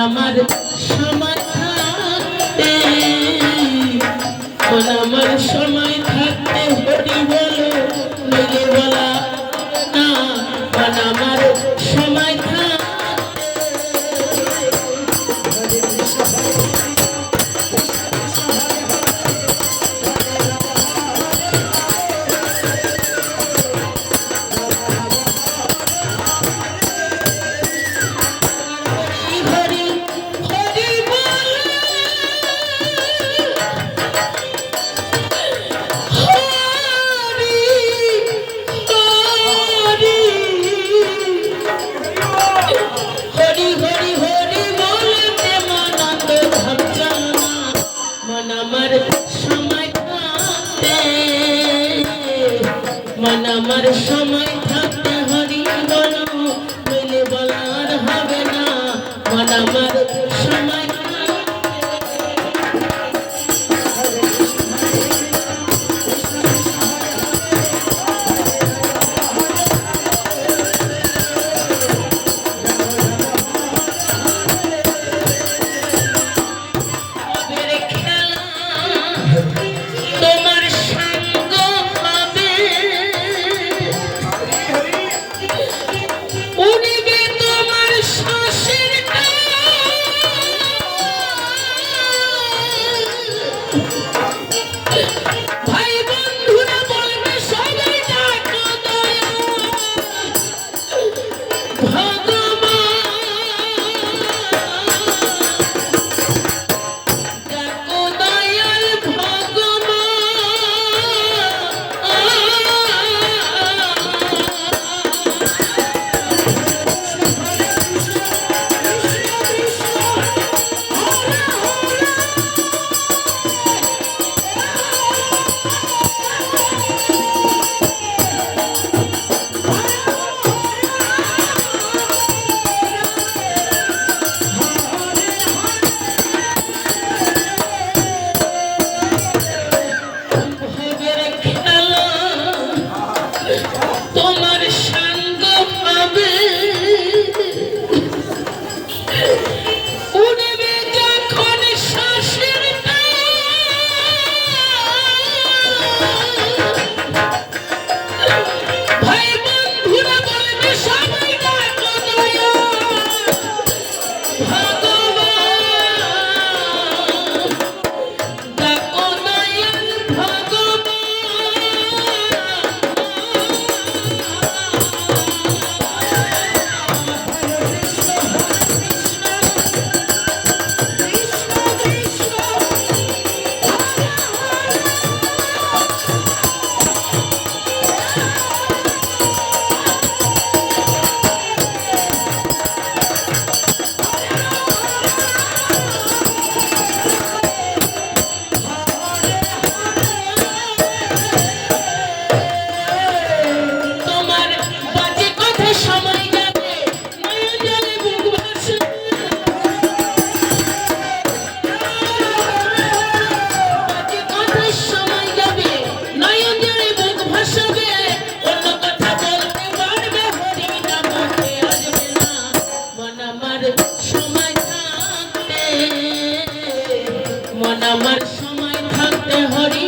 I'm not. আমার সময় মন আমার সময় আমার সময় থাকতে হরি।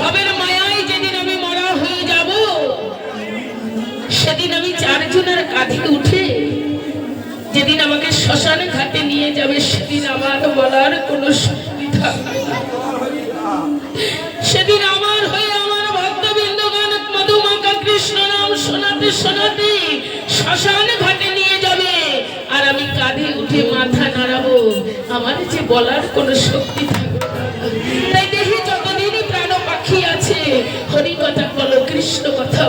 ভবের মায়ায় যেদিন আমি মরা হয়ে যাব, সেদিন আমি চারজনের কাঁধে উঠে যেদিন আমাকে শ্মশান ঘাটে নিয়ে যাবে, সেদিন আমার বলার কোনো না। সেদিন আমার হয়ে আমার ভক্তবৃন্দ গান মধুমাকা কৃষ্ণ নাম শোনাতে শোনাতে শ্মশান ঘাটে নিয়ে যাবে, আর আমি কাঁধে উঠে মাথা নাড়াবো। আমার যে বলার কোনো শক্তি থাকবে কৃষ্ণ কথা